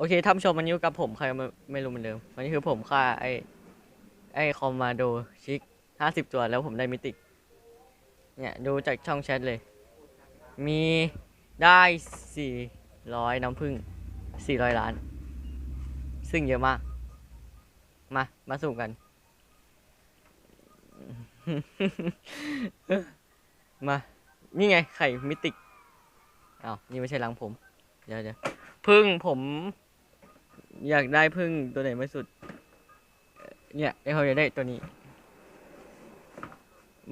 โอเคท่านผู้ชมวันนี้อยู่กับผมใครไม่ไม่รู้เหมือนเดิม วันนี้คือผมฆ่าไอ้ไอ้คอมมาโดชิกห้าสิบตัวแล้วผมได้มิติเนี่ยดูจากช่องแชทเลย มีได้สี่ร้อยน้ำผึ้งสี่ร้อยล้าน ซึ่งเยอะมาก มา มาสุ่มกัน มา นี่ไงไข่มิติอ้าวนี่ไม่ใช่รังผม เดี๋ยวเดี๋ยวพึ่งผม อยากได้พึ่งตัวไหนไม่สุด เนี่ยไอเขาอยากได้ตัวนี้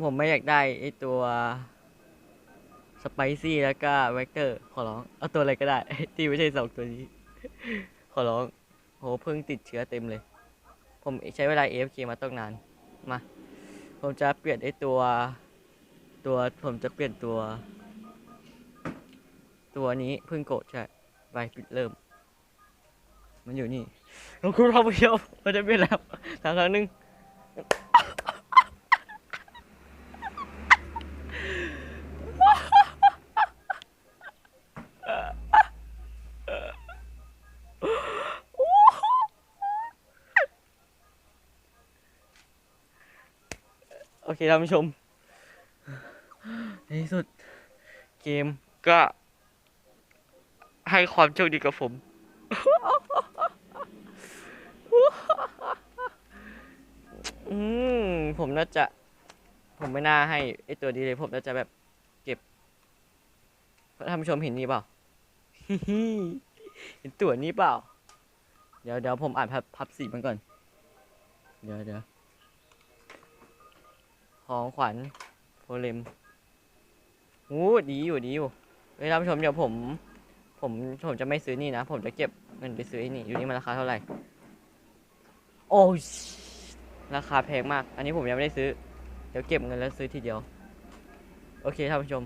ผมไม่อยากได้ไอ้ตัวสไปซี่แล้วก็เวกเตอร์ ขอร้อง เอาตัวอะไรก็ได้ ที่ไม่ใช่สองตัวนี้ ขอร้อง โหพึ่งติดเชื้อเต็มเลย ผมใช้เวลา AFK มาต้องนาน มา ผมจะเปลี่ยนไอ้ตัว ตัวผมจะเปลี่ยนตัว ตัวนี้พึ่งโกดใช่ ไปปิดเริ่ม มันอยู่นี่เราคุณท่านผู้ชมมันจะเปลี่ยนแล้วทางครั้งหนึ่งโอเคท่านผู้ชม ในที่สุด เกมก็ให้ความโชคดีกับผม อืม ผมน่าจะ ผมไม่น่าให้ไอตัวนี้เลยผมน่าจะแบบเก็บท่านผู้ชมเห็นนี่เปล่าเห็นตัวนี้เปล่า เดี๋ยวเดี๋ยวผมอ่านพับพับสีมันก่อน เดี๋ยวเดี๋ยวของขวัญโพเลมโอ้ดีอยู่ดีอยู่เฮ้ยท่านผู้ชมเดี๋ยวผม ผมผมจะไม่ซื้อนี่นะ ผมจะเก็บเงินไปซื้อไอ้นี่อยู่นี่มันราคาเท่าไหร่ โอ้ ราคาแพงมาก อันนี้ผมยังไม่ได้ซื้อ เดี๋ยวเก็บเงินแล้วซื้อทีเดียว โอเคท่านผู้ชม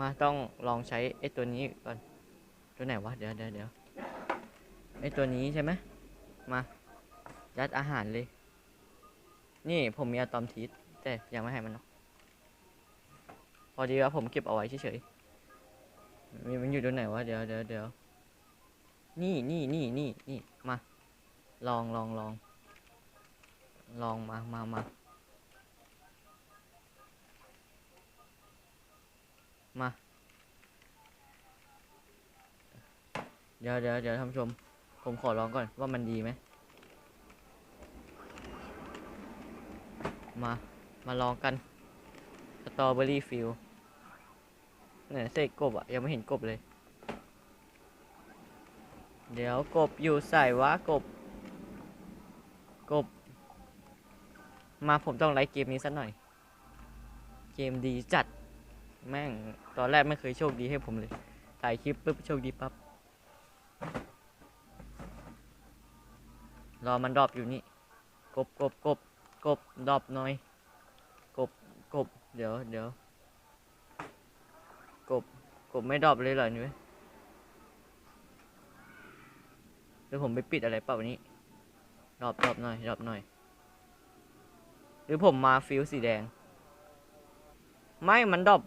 มาต้องลองใช้ไอ้ตัวนี้ก่อน ตัวไหนวะ เดี๋ยวเดี๋ยวเดี๋ยวไอ้ตัวนี้ใช่ไหม มา ยัดอาหารเลย นี่ผมมีอะตอมทีสแต่ยังไม่ให้มันเนาะพอดีว่าผมเก็บเอาไว้เฉยๆ มีมันอยู่ตัวไหนวะ เดี๋ยวเดี๋ยวเดี๋ยวนี่นี่นี่นี่นี่มา ลองลองลอง ลองมามามามา เดี๋ยวเดี๋ยวเดี๋ยวท่านผู้ชม ผมขอลองก่อนว่ามันดีไหม มา มาลองกันสตรอเบอรี่ฟิลเนี่ยเสกกบอะยังไม่เห็นกบเลย เดี๋ยวกบอยู่ใส่วะกบ บ มาผมต้องไลค์เกมนี้สักหน่อย เกมดีจัด แม่ง ตอนแรกไม่เคยโชคดีให้ผมเลย ถ่ายคลิปปุ๊บโชคดีปั๊บ รอมันดรอปอยู่นี่ กบกบกบกบดรอปหน่อย กบกบ เดี๋ยวเดี๋ยวกบกบไม่ดรอปเลยเหรอนี่ยหรือผมไปปิดอะไรเปล่าวันนี้ ดรอปดรอปหน่อยดรอปหน่อย หรือผมมาฟิวสีแดง ไม่มันดรอป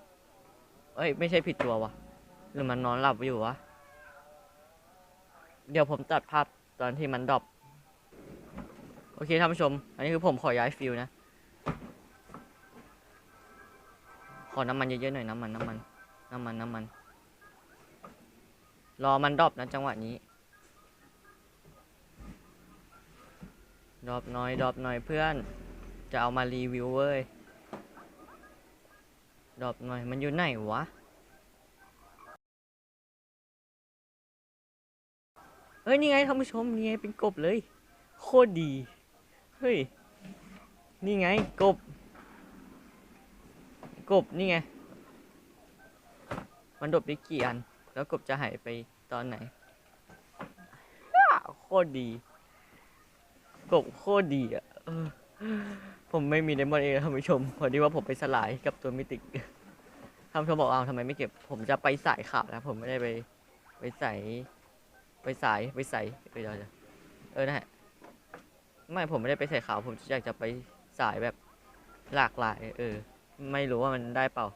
เอ้ย ไม่ใช่ผิดตัววะหรือมันนอนหลับอยู่วะ เดี๋ยวผมตัดภาพตอนที่มันดรอปโอเคท่านผู้ชม อันนี้คือผมขอย้ายฟิวนะ ขอน้ำมันเยอะๆหน่อยน้ำมันน้ำมันน้ำมันน้ำมัน รอมันดรอปนะจังหวะนี้ ดรอปน่อยดรอปหน่อยเพื่อน จะเอามารีวิวเว้ยดรอปหน่อยมันอยู่ไหนวะเฮ้ยนี่ไงท่านผู้ชมนี่ไงเป็นกบเลย โคตรดีเฮ้ยนี่ไงกบ กบนี่ไงมันดบได้กี่อัน แล้วกบจะหายไปตอนไหนโคตรดี กบโคตรดีอะผมไม่มีไดมอนเองท่านผู้ชม พอดีว่าผมไปสลายกับตัวมิติกท่านผู้ชมบอกเอาทำไมไม่เก็บ ผมจะไปสายข่าวนะผมไม่ได้ไปไปใส่ไปสายไปใส่ไปเดี๋ยวเดี๋ยวเออนะฮะไม่ผมไม่ได้ไปใส่ข่าว ผมอยากจะไปสายแบบหลากหลาย เออ ไม่รู้ว่ามันได้เปล่า